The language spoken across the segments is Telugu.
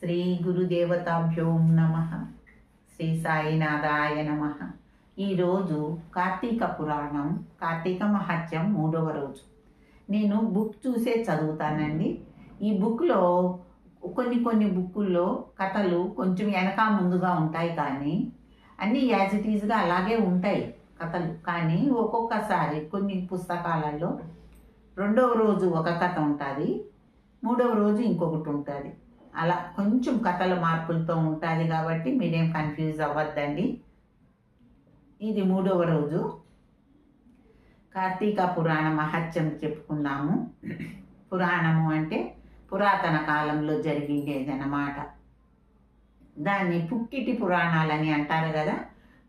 శ్రీ గురుదేవతాభ్యో నమ. శ్రీ సాయినాథాయ నమ. ఈరోజు కార్తీక పురాణం కార్తీక మహత్యం మూడవ రోజు. నేను బుక్ చూసే చదువుతానండి. ఈ బుక్లో కొన్ని కొన్ని బుక్కుల్లో కథలు కొంచెం వెనక ముందుగా ఉంటాయి కానీ అన్నీ యాజ్ ఇట్ ఈజ్గా అలాగే ఉంటాయి కథలు. కానీ ఒక్కొక్కసారి కొన్ని పుస్తకాలలో రెండవ రోజు ఒక కథ ఉంటుంది మూడవ రోజు ఇంకొకటి ఉంటుంది. అలా కొంచెం కథల మార్పులతో ఉంటుంది కాబట్టి మీరేం కన్ఫ్యూజ్ అవ్వద్దండి. ఇది మూడవ రోజు. కార్తీక పురాణ మహత్యం చెప్పుకున్నాము పురాణము అంటే పురాతన కాలంలో జరిగిందేదన్నమాట దాన్ని పుక్కిటి పురాణాలని అంటారు కదా.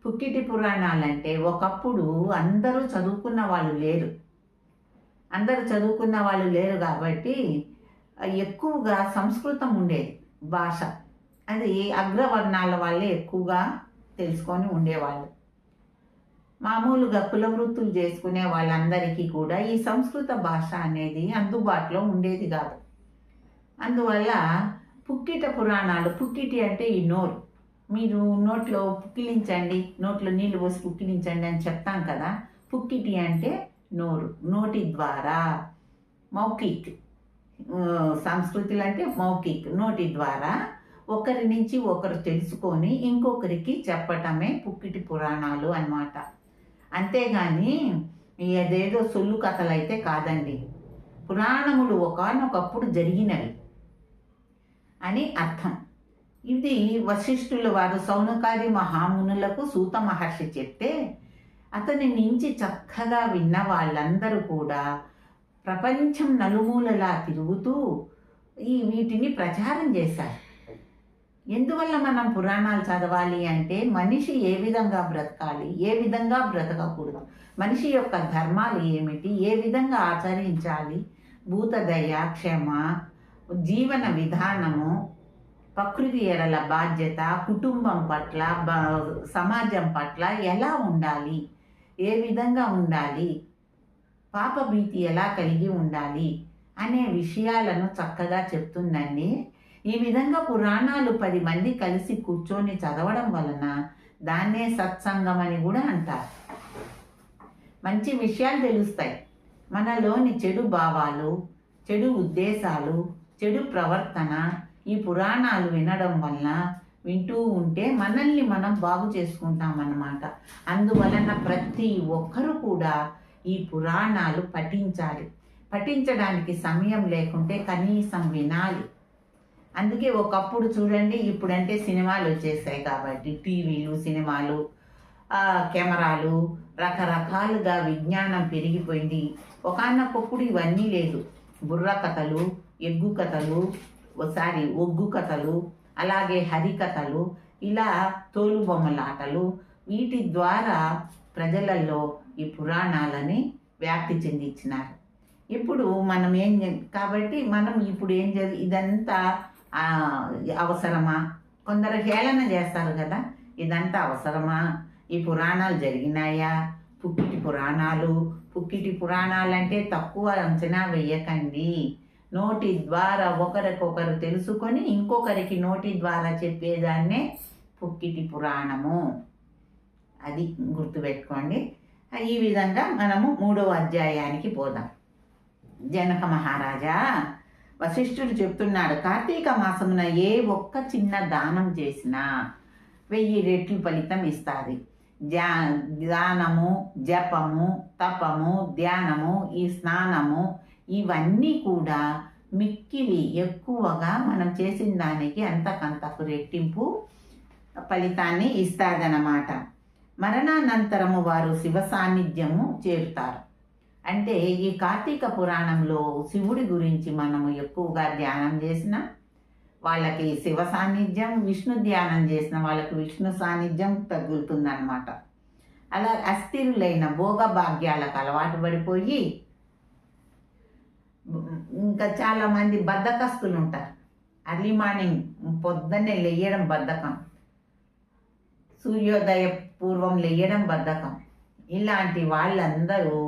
పుక్కిటి పురాణాలంటే ఒకప్పుడు అందరూ చదువుకున్న వాళ్ళు లేరు. అందరూ చదువుకున్న వాళ్ళు లేరు కాబట్టి ఎక్కువగా సంస్కృతం ఉండేది భాష. అది అగ్రవర్ణాల వాళ్ళే ఎక్కువగా తెలుసుకొని ఉండేవాళ్ళు. మామూలుగా కుల వృత్తులు చేసుకునే వాళ్ళందరికీ కూడా ఈ సంస్కృత భాష అనేది అందుబాటులో ఉండేది కాదు. అందువల్ల పుక్కిట పురాణాలు పుక్కిటి అంటే ఈ నోరు. మీరు నోట్లో పుక్కిలించండి నోట్లో నీళ్ళు పోసి పుక్కిలించండి అని చెప్తాం కదా పుక్కిటి అంటే నోరు నోటి ద్వారా మౌఖిక్. సంస్కృతులు అంటే మౌఖిక్ నోటి ద్వారా ఒకరి నుంచి ఒకరు తెలుసుకొని ఇంకొకరికి చెప్పటమే పుక్కిటి పురాణాలు అన్నమాట. అంతేగాని అదేదో సొల్లు కథలు అయితే కాదండి. పురాణములు ఒకనొకప్పుడు జరిగినవి అని అర్థం. ఇది వశిష్ఠుల వారు సౌనకాది మహామునులకు సూత మహర్షి చెప్తే అతని నుంచి చక్కగా విన్న వాళ్ళందరూ కూడా ప్రపంచం నలుమూలలా తిరుగుతూ ఈ వీటిని ప్రచారం చేశారు. ఎందువల్ల మనం పురాణాలు చదవాలి అంటే మనిషి ఏ విధంగా బ్రతకాలి ఏ విధంగా బ్రతకకూడదు మనిషి యొక్క ధర్మాలు ఏమిటి ఏ విధంగా ఆచరించాలి భూతదయ క్షమ జీవన విధానము ప్రకృతి ఎడల బాధ్యత కుటుంబం పట్ల సమాజం పట్ల ఎలా ఉండాలి ఏ విధంగా ఉండాలి పాపభీతి ఎలా కలిగి ఉండాలి అనే విషయాలను చక్కగా చెప్తుందండి. ఈ విధంగా పురాణాలు పది మంది కలిసి కూర్చొని చదవడం వలన దాన్నే సత్సంగం అని కూడా అంటారు. మంచి విషయాలు తెలుస్తాయి. మనలోని చెడు భావాలు చెడు ఉద్దేశాలు చెడు ప్రవర్తన ఈ పురాణాలు వినడం వల్ల వింటూ ఉంటే మనల్ని మనం బాగు చేసుకుంటామన్నమాట. అందువలన ప్రతి ఒక్కరూ కూడా ఈ పురాణాలు పఠించాలి. పఠించడానికి సమయం లేకుంటే కనీసం వినాలి. అందుకే ఒకప్పుడు చూడండి ఇప్పుడంటే సినిమాలు వచ్చేసాయి కాబట్టి టీవీలు సినిమాలు కెమెరాలు రకరకాలుగా విజ్ఞానం పెరిగిపోయింది. ఒకనొకప్పుడు ఇవన్నీ లేదు. బుర్ర కథలు ఎగ్గు కథలు ఒకసారి ఒగ్గు కథలు అలాగే హరికథలు ఇలా తోలుబొమ్మలాటలు వీటి ద్వారా ప్రజలలో ఈ పురాణాలని వ్యాప్తి చెందించినారు. ఇప్పుడు మనం ఏం కాబట్టి మనం ఇప్పుడు ఏం చే ఇదంతా అవసరమా? కొందరు హేళన చేస్తారు కదా ఇదంతా అవసరమా? ఈ పురాణాలు జరిగినాయా? పుక్కిటి పురాణాలు పుక్కిటి పురాణాలు అంటే తక్కువ అంచనా వేయకండి. నోటి ద్వారా ఒకరికొకరు తెలుసుకొని ఇంకొకరికి నోటి ద్వారా చెప్పేదాన్నే పుక్కిటి పురాణము. అది గుర్తుపెట్టుకోండి. ఈ విధంగా మనము మూడవ అధ్యాయానికి పోదాం. జనక మహారాజా వశిష్ఠుడు చెప్తున్నాడు కార్తీక మాసమున ఏ ఒక్క చిన్న దానం చేసినా వెయ్యి రెట్లు ఫలితం ఇస్తుంది. జా దానము జపము తపము ధ్యానము ఈ స్నానము ఇవన్నీ కూడా మిక్కిలి ఎక్కువగా మనం చేసిన దానికి అంతకంతకు రెట్టింపు ఫలితాన్ని ఇస్తాదనమాట మరణానంతరము వారు శివ సాన్నిధ్యము చేరుతారు. అంటే ఈ కార్తీక పురాణంలో శివుడి గురించి మనము ఎక్కువగా ధ్యానం చేసిన వాళ్ళకి శివ సాన్నిధ్యం విష్ణు ధ్యానం చేసిన వాళ్ళకి విష్ణు సాన్నిధ్యం తగులుతుందన్నమాట. అలా అస్థిరులైన భోగ భాగ్యాలకు అలవాటు పడిపోయి ఇంకా చాలామంది బద్ధకస్తులు ఉంటారు అర్లీ మార్నింగ్ పొద్దున్నే లేయడం బద్ధకం. సూర్యోదయ పూర్వం లేయడం బద్ధకం. ఇలాంటి వాళ్ళందరూ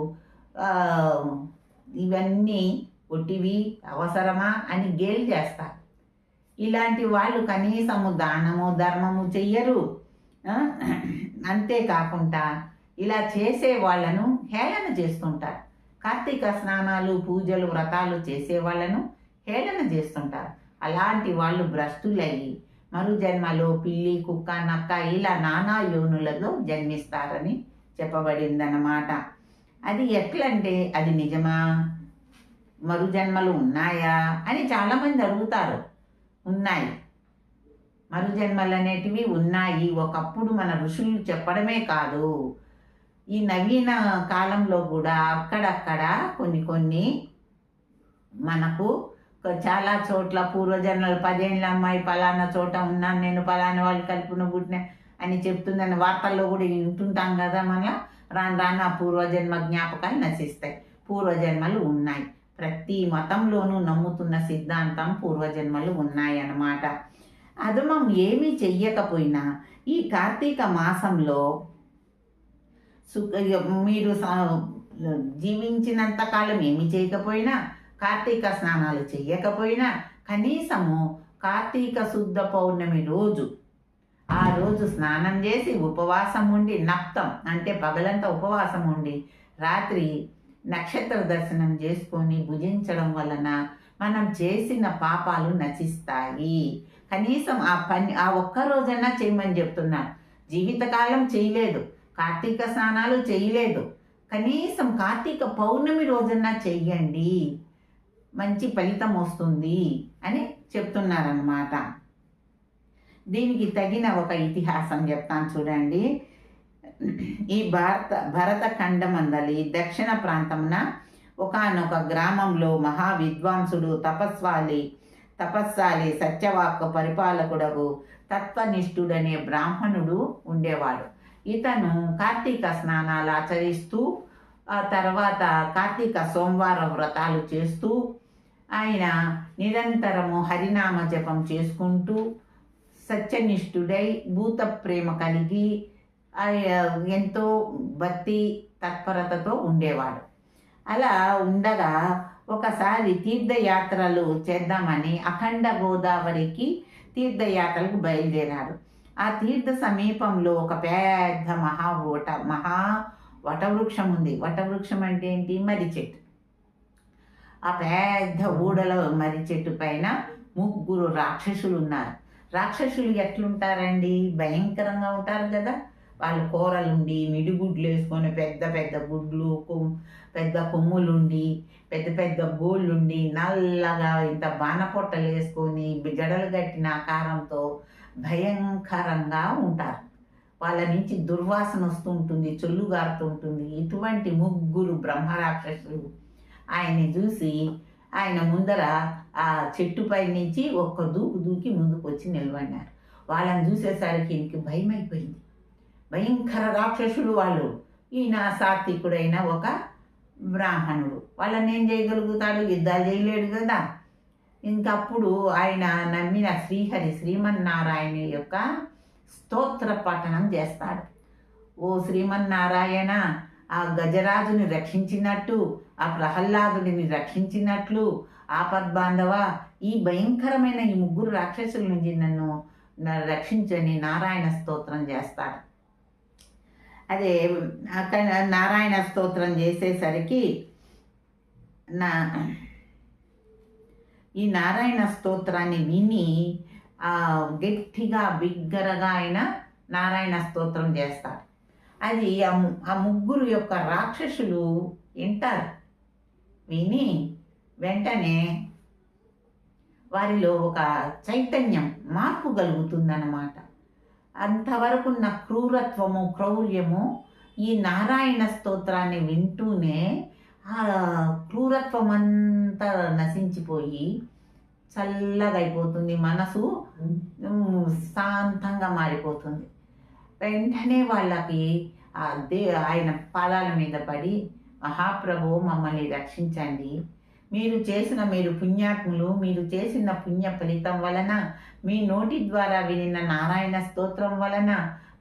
ఇవన్నీ ఒట్టివి అవసరమా అని గేలి చేస్తారు. ఇలాంటి వాళ్ళు కనీసము దానము ధర్మము చెయ్యరు. అంతేకాకుండా ఇలా చేసే వాళ్ళను హేళన చేస్తుంటారు. కార్తీక స్నానాలు పూజలు వ్రతాలు చేసే వాళ్ళను హేళన చేస్తుంటారు. అలాంటి వాళ్ళు భ్రష్టులయ్యి మరు జన్మలో పిల్లి కుక్క నక్క ఇలా నానా యోనులతో జన్మిస్తారని చెప్పబడిందన్నమాట. అది ఎట్లంటే అది నిజమా? మరు జన్మలు ఉన్నాయా? అని చాలామంది అడుగుతారు. ఉన్నాయి. మరు జన్మలు అనేటివి ఉన్నాయి. ఒకప్పుడు మన ఋషులు చెప్పడమే కాదు. ఈ నవీన కాలంలో కూడా అక్కడక్కడ కొన్ని కొన్ని మనకు చాలా చోట్ల పూర్వజన్మలు పదేళ్ళ అమ్మాయి పలానా చోట ఉన్నాను నేను పలానా వాళ్ళు కలుపున పుట్టిన అని చెప్తుందని వార్తల్లో కూడా వింటుంటాం కదా మళ్ళా రాను రాను ఆ పూర్వజన్మ జ్ఞాపకాలు నశిస్తాయి. పూర్వజన్మలు ఉన్నాయి. ప్రతి మతంలోనూ నమ్ముతున్న సిద్ధాంతం పూర్వజన్మలు ఉన్నాయన్నమాట. అధమం ఏమీ చెయ్యకపోయినా ఈ కార్తీక మాసంలో మీరు జీవించినంత కాలం ఏమి చేయకపోయినా కార్తీక స్నానాలు చేయకపోయినా కనీసము కార్తీక శుద్ధ పౌర్ణమి రోజు ఆ రోజు స్నానం చేసి ఉపవాసం ఉండి నప్తం అంటే పగలంతా ఉపవాసం ఉండి రాత్రి నక్షత్ర దర్శనం చేసుకొని భుజించడం వలన మనం చేసిన పాపాలు నశిస్తాయి. కనీసం ఆ పని ఆ ఒక్క రోజన్నా చేయమని చెప్తున్నాను జీవితకాలం చేయలేదు కార్తీక స్నానాలు చేయలేదు. కనీసం కార్తీక పౌర్ణమి రోజన్నా చెయ్యండి. మంచి ఫలితం వస్తుంది అని చెప్తున్నారనమాట దీనికి తగిన ఒక ఇతిహాసం చెప్తాను చూడండి. ఈ భారత భరత ఖండమందలి దక్షిణ ప్రాంతమున ఒకానొక గ్రామంలో మహా విద్వాంసుడు తపస్వాలి తపస్సాలి సత్యవాక్ పరిపాలకుడకు తత్వనిష్ఠుడనే బ్రాహ్మణుడు ఉండేవాడు. ఇతను కార్తీక స్నానాలు ఆచరిస్తూ ఆ తర్వాత కార్తీక సోమవారం వ్రతాలు చేస్తూ ఆయన నిరంతరము హరినామ జపం చేసుకుంటూ సత్యనిష్ఠుడై భూత ప్రేమ కలిగి ఎంతో భక్తి తత్పరతతో ఉండేవాడు. అలా ఉండగా ఒకసారి తీర్థయాత్రలు చేద్దామని అఖండ గోదావరికి తీర్థయాత్రలకు బయలుదేరాడు. ఆ తీర్థ సమీపంలో ఒక పెద్ద మహా వట మహా వటవృక్షం ఉంది. వటవృక్షం అంటే ఏంటి? మర్రి చెట్టు. ఆ పెద్ద ఊడల మర్రి చెట్టు పైన ముగ్గురు రాక్షసులు ఉన్నారు రాక్షసులు ఎట్లుంటారండి? భయంకరంగా ఉంటారు కదా. వాళ్ళు కూరలుండి మిడిగుడ్లు వేసుకొని పెద్ద పెద్ద గుడ్లు పెద్ద కొమ్ములుండి పెద్ద పెద్ద గోళ్ళుండి నల్లగా ఇంత బాణపొట్టలు వేసుకొని జడలు కట్టిన ఆకారంతో భయంకరంగా ఉంటారు. వాళ్ళ నుంచి దుర్వాసన వస్తుంటుంది చొల్లు గారుతుంటుంది ఇటువంటి ముగ్గురు బ్రహ్మరాక్షసులు ఆయన్ని చూసి ఆయన ముందర ఆ చెట్టుపై నుంచి ఒక్క దూకు దూకి ముందుకు వచ్చి నిలబడినారు. వాళ్ళని చూసేసరికి ఈయనకి భయం అయిపోయింది భయంకర రాక్షసుడు వాళ్ళు. ఈయన సాత్వికుడైన ఒక బ్రాహ్మణుడు. వాళ్ళని ఏం చేయగలుగుతాడు? యుద్ధాలు చేయలేడు కదా. ఇంకప్పుడు ఆయన నమ్మిన శ్రీహరి శ్రీమన్నారాయణ యొక్క స్తోత్ర పఠనం చేస్తాడు. ఓ శ్రీమన్నారాయణ ఆ గజరాజుని రక్షించినట్టు ఆ ప్రహ్లాదుడిని రక్షించినట్లు ఆపద్బాంధవ ఈ భయంకరమైన ఈ ముగ్గురు రాక్షసుల నుంచి నన్ను రక్షించని నారాయణ స్తోత్రం చేస్తాడు. అదే అక్కడ నారాయణ స్తోత్రం చేసేసరికి నా ఈ నారాయణ స్తోత్రాన్ని విని గట్టిగా బిగ్గరగా ఆయన నారాయణ స్తోత్రం చేస్తారు అది ఆ ముగ్గురు యొక్క రాక్షసులు వింటారు. విని వెంటనే వారిలో ఒక చైతన్యం మార్పు కలుగుతుందన్నమాట. అంతవరకున్న క్రూరత్వము క్రౌర్యము ఈ నారాయణ స్తోత్రాన్ని వింటూనే ఆ క్రూరత్వం అంతా నశించిపోయి చల్లదైపోతుంది మనసు శాంతంగా మారిపోతుంది. వెంటనే వాళ్ళకి అదే దే ఆయన పాదాల మీద పడి మహాప్రభు మమ్మల్ని రక్షించండి. మీరు చేసిన మీరు పుణ్యాత్ములు మీరు చేసిన పుణ్య ఫలితం వలన మీ నోటి ద్వారా వినిన నారాయణ స్తోత్రం వలన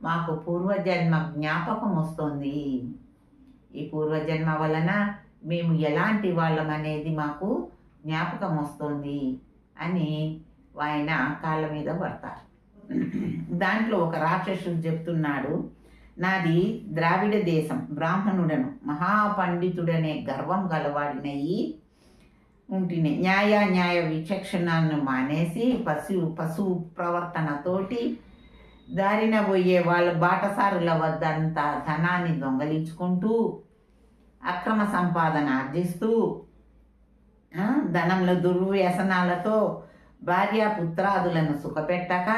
మాకు పూర్వజన్మ జ్ఞాపకం వస్తుంది. ఈ పూర్వజన్మ వలన మేము ఎలాంటి వాళ్ళం అనేది మాకు జ్ఞాపకం వస్తుంది అని ఆయన కాళ్ళ మీద పడతారు. దాంట్లో ఒక రాక్షసుడు చెప్తున్నాడు. నాది ద్రావిడ దేశం. బ్రాహ్మణుడను మహాపండితుడనే గర్వం గలవాడినయి ఉంటిని. న్యాయ న్యాయ విచక్షణను మానేసి పశు పశు ప్రవర్తనతోటి దారిన పోయే వాళ్ళ బాటసారుల వద్దంతా ధనాన్ని దొంగలించుకుంటూ అక్రమ సంపాదన ఆర్జిస్తూ ధనంలో దుర్వ్యసనాలతో భార్యాపుత్రాదులను సుఖపెట్టక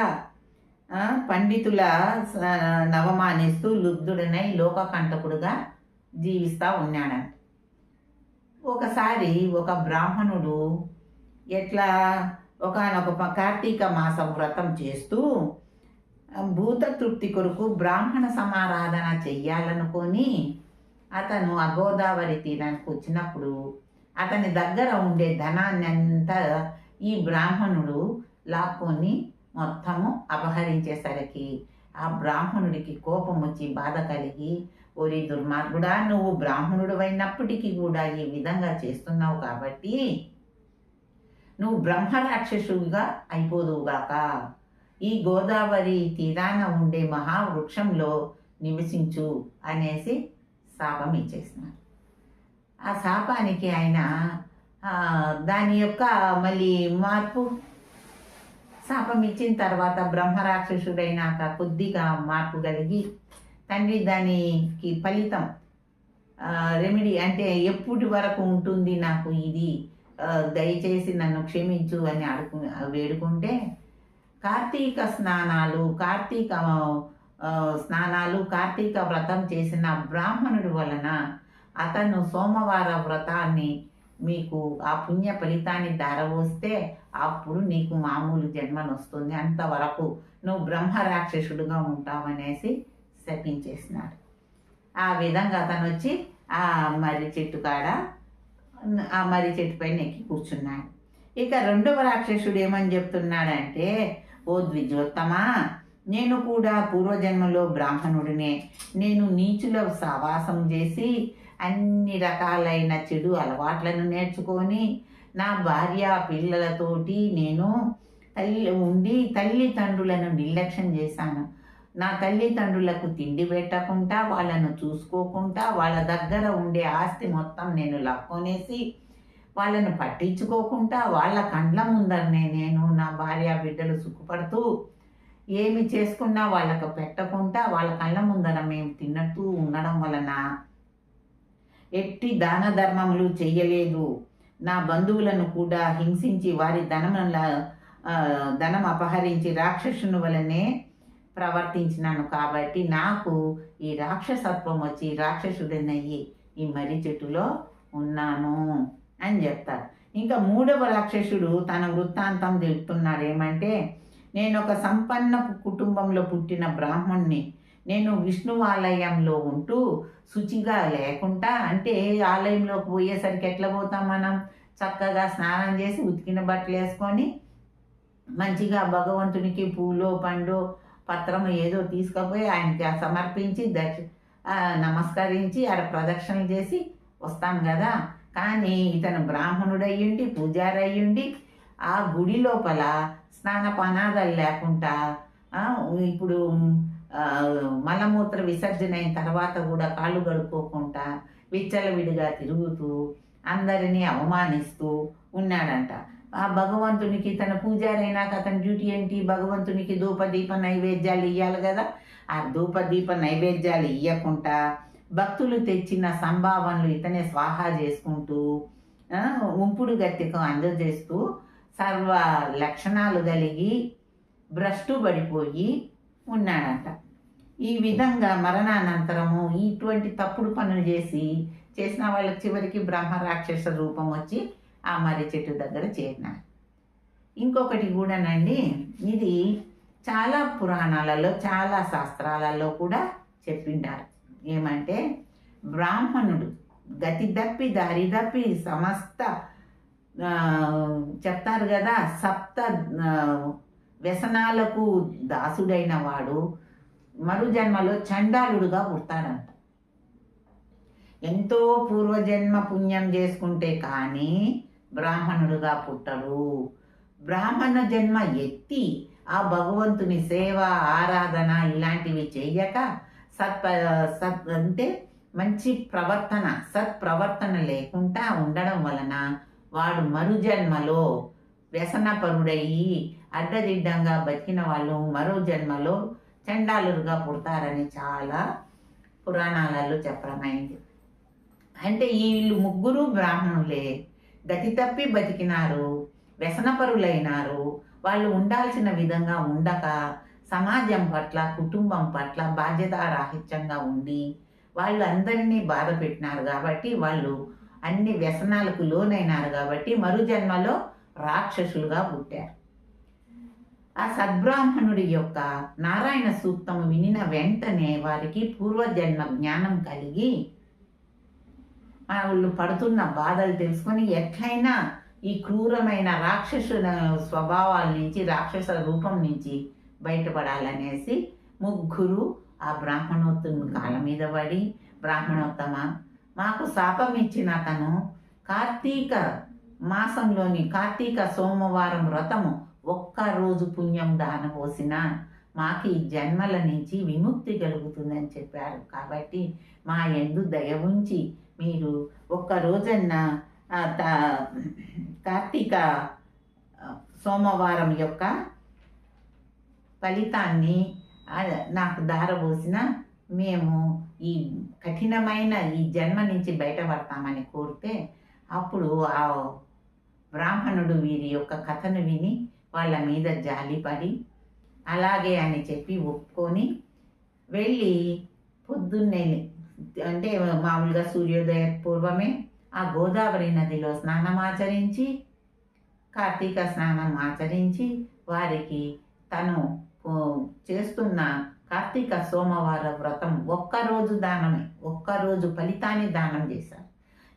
పండితుల నవమానిస్తూ లుబ్ధుడనై లోకకంటకుడుగా జీవిస్తూ ఉన్నాడంట. ఒకసారి ఒక బ్రాహ్మణుడు ఎట్లా ఒకనొక కార్తీక మాసం వ్రతం చేస్తూ భూత తృప్తి కొరకు బ్రాహ్మణ సమారాధన చెయ్యాలనుకొని అతను ఆ గోదావరి తీరానికి వచ్చినప్పుడు అతని దగ్గర ఉండే ధనాన్ని అంతా ఈ బ్రాహ్మణుడు లాక్కొని మొత్తము అపహరించేసరికి ఆ బ్రాహ్మణుడికి కోపం వచ్చి బాధ కలిగి ఓరి దుర్మార్గుడా నువ్వు బ్రాహ్మణుడు అయినప్పటికీ కూడా ఈ విధంగా చేస్తున్నావు కాబట్టి నువ్వు బ్రహ్మరాక్షసుడిగా అయిపోదువుగాక ఈ గోదావరి తీరాన ఉండే మహావృక్షంలో నివసించు అనేసి శాపం ఇచ్చేసినారు ఆ శాపానికి ఆయన దాని యొక్క మళ్ళీ మార్పు శాపం ఇచ్చిన తర్వాత బ్రహ్మరాక్షసుడైనాక కొద్దిగా మార్పు కలిగి తండ్రి దానికి ఫలితం రెమెడీ అంటే ఎప్పటి వరకు ఉంటుంది నాకు ఇది దయచేసి నన్ను క్షమించు అని అడుగు వేడుకుంటే కార్తీక స్నానాలు కార్తీక స్నానాలు కార్తీక వ్రతం చేసిన బ్రాహ్మణుడి వలన అతను సోమవార వ్రతాన్ని మీకు ఆ పుణ్య ఫలితాన్ని ధారవోస్తే అప్పుడు నీకు మామూలు జన్మను వస్తుంది. అంతవరకు నువ్వు బ్రహ్మ రాక్షసుడుగా ఉంటావనేసి శపించేసినాడు. ఆ విధంగా అతను వచ్చి ఆ మర్రి చెట్టు కాడ ఆ మర్రి చెట్టు పైన ఎక్కి కూర్చున్నాడు. ఇక రెండవ రాక్షసుడు ఏమని చెప్తున్నాడంటే ఓ ద్విజోత్తమా నేను కూడా పూర్వజన్మలో బ్రాహ్మణుడినే. నేను నీచుల సావాసం చేసి అన్ని రకాలైన చెడు అలవాట్లను నేర్చుకొని నా భార్య పిల్లలతోటి నేను తల్లి ఉండి తల్లిదండ్రులను నిర్లక్ష్యం చేశాను. నా తల్లిదండ్రులకు తిండి పెట్టకుండా వాళ్ళను చూసుకోకుండా వాళ్ళ దగ్గర ఉండే ఆస్తి మొత్తం నేను లక్కొనేసి వాళ్ళను పట్టించుకోకుండా వాళ్ళ కండ్ల ముందరనే నేను నా భార్య బిడ్డలు సుఖపడుతూ ఏమి చేసుకున్నా వాళ్ళకు పెట్టకుండా వాళ్ళ కళ్ళ ముందర మేము తిన్నట్టు ఉండడం వలన ఎట్టి దాన ధర్మములు చెయ్యలేదు నా బంధువులను కూడా హింసించి వారి ధనముల ధనం అపహరించి రాక్షసుని వలనే ప్రవర్తించినాను కాబట్టి నాకు ఈ రాక్షసత్వం వచ్చి రాక్షసుడినయ్యి ఈ మర్రి చెట్టులో ఉన్నాను అని చెప్తాడు ఇంకా మూడవ రాక్షసుడు తన వృత్తాంతం తెలుపుతున్నాడు ఏమంటే నేను ఒక సంపన్న కుటుంబంలో పుట్టిన బ్రాహ్మణ్ణి. నేను విష్ణు ఆలయంలో ఉంటూ శుచిగా లేకుండా అంటే ఆలయంలోకి పోయేసరికి ఎట్లా పోతాం మనం? చక్కగా స్నానం చేసి ఉతికిన బట్టలు వేసుకొని మంచిగా భగవంతునికి పూలో పండు పత్రము ఏదో తీసుకుపోయి ఆయనకి సమర్పించి దక్ష నమస్కరించి ఆడ ప్రదక్షిణలు చేసి వస్తాం కదా. కానీ ఇతను బ్రాహ్మణుడు అయ్యుండి పూజారి అయ్యుండి ఆ గుడి లోపల స్నానపానాదాలు లేకుండా ఇప్పుడు మలమూత్ర విసర్జన అయిన తర్వాత కూడా కాళ్ళు కడుక్కోకుండా విచ్చలవిడిగా తిరుగుతూ అందరినీ అవమానిస్తూ ఉన్నాడంట. ఆ భగవంతునికి తన పూజారైనాక అతని డ్యూటీ ఏంటి? భగవంతునికి ధూపదీప నైవేద్యాలు ఇవ్వాలి కదా. ఆ ధూపదీప నైవేద్యాలు ఇవ్వకుండా భక్తులు తెచ్చిన సంభావనలు ఇతనే స్వాహా చేసుకుంటూ ఉంపుడు గత్తికం అందజేస్తూ సర్వ లక్షణాలు కలిగి భ్రష్టు పడిపోయి ఉన్నాడట ఈ విధంగా మరణానంతరము ఇటువంటి తప్పుడు పనులు చేసి చేసిన వాళ్ళకి చివరికి బ్రహ్మ రాక్షస రూపం వచ్చి ఆ మర్రి చెట్టు దగ్గర చేరినారు. ఇంకొకటి కూడానండి ఇది చాలా పురాణాలలో చాలా శాస్త్రాలలో కూడా చెప్పిండారు. ఏమంటే బ్రాహ్మణుడు గతి తప్పి దారి తప్పి సమస్త చెప్తారు కదా సప్త వ్యసనాలకు దాసుడైన వాడు మరు జన్మలో చండాలుడుగా పుడతాడంట. ఎంతో పూర్వజన్మ పుణ్యం చేసుకుంటే కానీ బ్రాహ్మణుడుగా పుట్టడు. బ్రాహ్మణ జన్మ ఎత్తి ఆ భగవంతుని సేవ ఆరాధన ఇలాంటివి చెయ్యక సత్ సత్ అంటే మంచి ప్రవర్తన సత్ప్రవర్తన లేకుండా ఉండడం వలన వాడు మరుజన్మలో జన్మలో వ్యసనపరుడయి అడ్డదిడ్డంగా బతికిన వాళ్ళు మరో జన్మలో చండాలురుగా పుడతారని చాలా పురాణాలలో చెప్పడమైంది అంటే వీళ్ళు ముగ్గురు బ్రాహ్మణులే. గతి తప్పి బతికినారు వ్యసనపరులైనారు వాళ్ళు ఉండాల్సిన విధంగా ఉండక సమాజం పట్ల కుటుంబం పట్ల బాధ్యతారాహిత్యంగా ఉండి వాళ్ళు అందరినీ బాధ పెట్టినారు కాబట్టి వాళ్ళు అన్ని వ్యసనాలకు లోనైనారు కాబట్టి మరు జన్మలో రాక్షసులుగా పుట్టారు. ఆ సద్బ్రాహ్మణుడి యొక్క నారాయణ సూక్తము వినిన వెంటనే వారికి పూర్వజన్మ జ్ఞానం కలిగి వాళ్ళు పడుతున్న బాధలు తెలుసుకొని ఎట్లయినా ఈ క్రూరమైన రాక్షసుల స్వభావాల నుంచి రాక్షస రూపం నుంచి బయటపడాలనేసి ముగ్గురు ఆ బ్రాహ్మణోత్తముని కాళ్ళ మీద పడి బ్రాహ్మణోత్తమ మాకు శాపం ఇచ్చిన అతను కార్తీక మాసంలోని కార్తీక సోమవారం వ్రతము ఒక్క రోజు పుణ్యం దానపోసిన మాకు ఈ జన్మల నుంచి విముక్తి కలుగుతుందని చెప్పారు. కాబట్టి మా ఎందు దయ ఉంచి మీరు ఒక్క రోజన్న త- కార్తీక సోమవారం యొక్క ఫలితాన్ని నాకు దారబోసిన మేము ఈ కఠినమైన ఈ జన్మ నుంచి బయటపడతామని కోరితే అప్పుడు ఆ బ్రాహ్మణుడు వీరి యొక్క కథను విని వాళ్ళ మీద జాలిపడి అలాగే అని చెప్పి ఒప్పుకొని వెళ్ళి పొద్దున్నే అంటే మామూలుగా సూర్యోదయ పూర్వమే ఆ గోదావరి నదిలో స్నానం ఆచరించి కార్తీక స్నానం ఆచరించి వారికి తను చేస్తున్న కార్తీక సోమవార వ్రతం ఒక్కరోజు దానమే ఒక్కరోజు ఫలితాన్ని దానం చేశారు.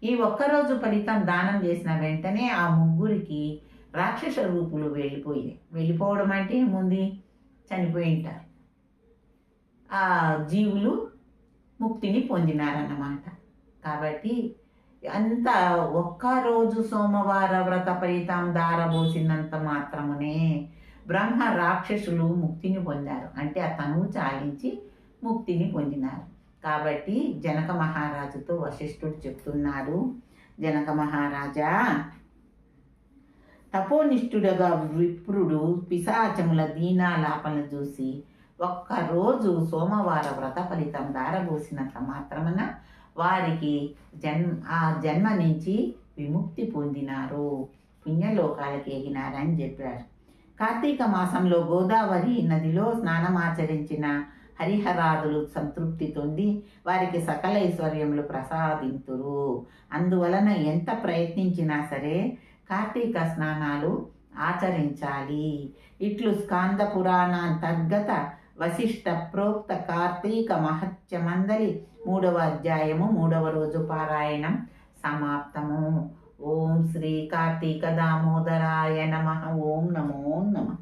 ఈ ఒక్కరోజు ఫలితం దానం చేసిన వెంటనే ఆ ముగ్గురికి రాక్షస రూపులు వెళ్ళిపోయాయి వెళ్ళిపోవడం అంటే ముందు చనిపోయి ఉంటారు. ఆ జీవులు ముక్తిని పొందినారన్నమాట. కాబట్టి అంత ఒక్కరోజు సోమవార వ్రత ఫలితం దారబోసినంత మాత్రమునే బ్రహ్మ రాక్షసులు ముక్తిని పొందారు. అంటే ఆ తనువు చాలించి ముక్తిని పొందినారు. కాబట్టి జనక మహారాజుతో వశిష్ఠుడు చెప్తున్నాడు జనక మహారాజా తపోనిష్ఠుడగా విప్రుడు పిశాచముల దీనాలాపన చూసి ఒక్కరోజు సోమవార వ్రత ఫలితం దారబోసినంత మాత్రమున వారికి జన్ ఆ జన్మ నుంచి విముక్తి పొందినారు. పుణ్యలోకాలకు ఎగినారని చెప్పారు. కార్తీక మాసంలో గోదావరి నదిలో స్నానమాచరించిన హరిహరాదులు సంతృప్తి పొంది వారికి సకల ఐశ్వర్యములు ప్రసాదింతురు. అందువలన ఎంత ప్రయత్నించినా సరే కార్తీక స్నానాలు ఆచరించాలి. ఇట్లు స్కాంద పురాణాంతర్గత వశిష్ట ప్రోక్త కార్తీక మహత్యమందలి మూడవ అధ్యాయము మూడవ రోజు పారాయణం సమాప్తము. ఓం శ్రీ కార్తీక దామోదరాయ నమ. ఓం నమో నమ.